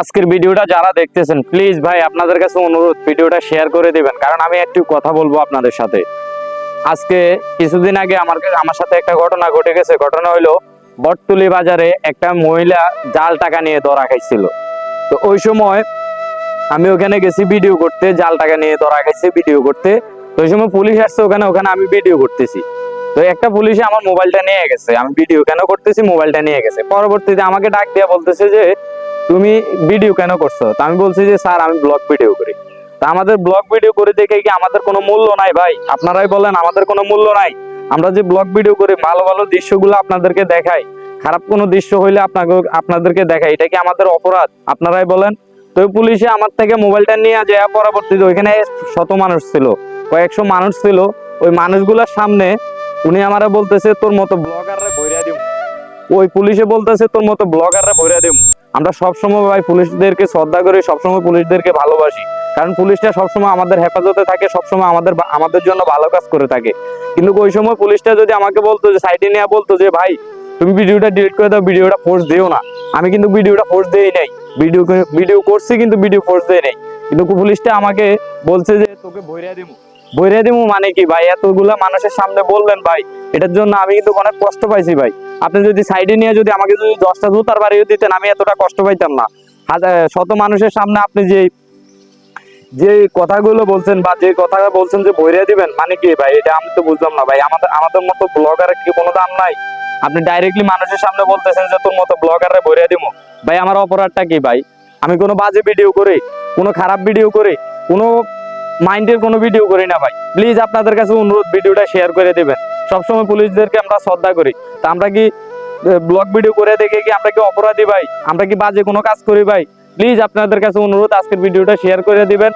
আজকের ভিডিওটা যারা দেখতেছেন প্লিজ ভাই আপনাদের কাছে অনুরোধ, ভিডিওটা শেয়ার করে দিবেন। কারণ আমি একটু কথা বলব আপনাদের সাথে। আজকে কিছুদিন আগে আমার আমার সাথে একটা ঘটনা ঘটে গেছে। ঘটনা হলো বটতুলি বাজারে একটা মহিলা জাল টাকা নিয়ে ধরা খাইছিল। তো ওই সময় আমি ওখানে গেছি ভিডিও করতে, জাল টাকা নিয়ে ধরা খাইছে ভিডিও করতে। তো ওই সময় পুলিশ আসছে ওখানে ওখানে আমি ভিডিও করতেছি। তো একটা পুলিশে আমার মোবাইলটা নিয়ে গেছে। আমি ভিডিও কেন করতেছি? মোবাইলটা নিয়ে গেছে। পরবর্তীতে আমাকে ডাক দিয়ে বলতেছে যে তুমি ভিডিও কেন করছ? তো আমি বলছি যে, স্যার, আমি ব্লগ ভিডিও করি। তা আমাদের ব্লগ ভিডিও করে দেখে কি আমাদের কোনো মূল্য নাই ভাই? আপনারাই বলেন, আমাদের কোনো মূল্য নাই। আমরা যে ব্লগ ভিডিও করি, ভালো ভালো দৃশ্যগুলো আপনাদেরকে দেখাই। খারাপ কোনো দৃশ্য হইলে আপনাকে, আপনাদেরকে দেখাই। এটা কি আমাদের অপরাধ? আপনারাই বলেন। তো পুলিশে আমার থেকে মোবাইলটা নিয়ে যায়, পরবর্তীতে ওইখানে শত মানুষ ছিল, কয়েকশো মানুষ ছিল। ওই মানুষগুলোর সামনে উনি আমারে বলতেছে, তোর মতো ব্লগাররা ভইরা দিম। ওই পুলিশে বলতেছে, তোর মতো ব্লগাররা ভইরা দিম। আমরা সবসময় ভাই পুলিশদেরকে শ্রদ্ধা করি সবসময় পুলিশদেরকে ভালোবাসি। কারণ পুলিশটা সবসময় আমাদের হেফাজতে থাকে, সবসময় আমাদের আমাদের জন্য ভালো কাজ করে থাকে। কিন্তু ওই সময় পুলিশটা যদি আমাকে বলতো, যে সাইডে নিয়ে বলতো, যে ভাই, তুমি ভিডিওটা ডিলিট করে দাও, ভিডিওটা ফোর্স দিও না। আমি কিন্তু ভিডিওটা ফোর্স দেই নাই। ভিডিও ভিডিও করছি কিন্তু ভিডিও ফোর্স দেই নাই। কিন্তু পুলিশটা আমাকে বলছে যে, তোকে ভইরা দিমু। ভইরা দিমু মানে কি? ভাই, এতগুলা মানুষের সামনে বললেন, ভাই, এটার জন্য আমি কিন্তু অনেক কষ্ট পাইছি, ভাই। আপনি যদি সাইডে নিয়ে যদি আমাকে যদি দশটা জুতার বাড়িও দিতেন, আমি এতটা কষ্ট পাইতাম না। শত মানুষের সামনে আপনি যে যে কথাগুলো বলছেন বা যে কথা বলছেন যে বইরে দিবেন মানে কি ভাই? এটা আমি তো বুঝলাম না ভাই। আমাদের আমাদের মতো ব্লগারের কি কোনো দাম নাই? আপনি ডাইরেক্টলি মানুষের সামনে বলতেছেন যে তোর মতো ব্লগারে বইরে দিব ভাই, আমার অপরাধটা কি ভাই? আমি কোনো বাজে ভিডিও করি, কোনো খারাপ ভিডিও করি, কোনো মাইন্ডের কোনো ভিডিও করি না ভাই। প্লিজ আপনাদের কাছে অনুরোধ ভিডিওটা শেয়ার করে দিবেন। সবসময় পুলিশদেরকে আমরা শ্রদ্ধা করি। তা আমরা কি ব্লগ ভিডিও করে দেখে কি আমরা কি অপরাধী ভাই? আমরা কি বাজে কোনো কাজ করি ভাই? প্লিজ আপনাদের কাছে অনুরোধ, আজকের ভিডিওটা শেয়ার করে দিবেন।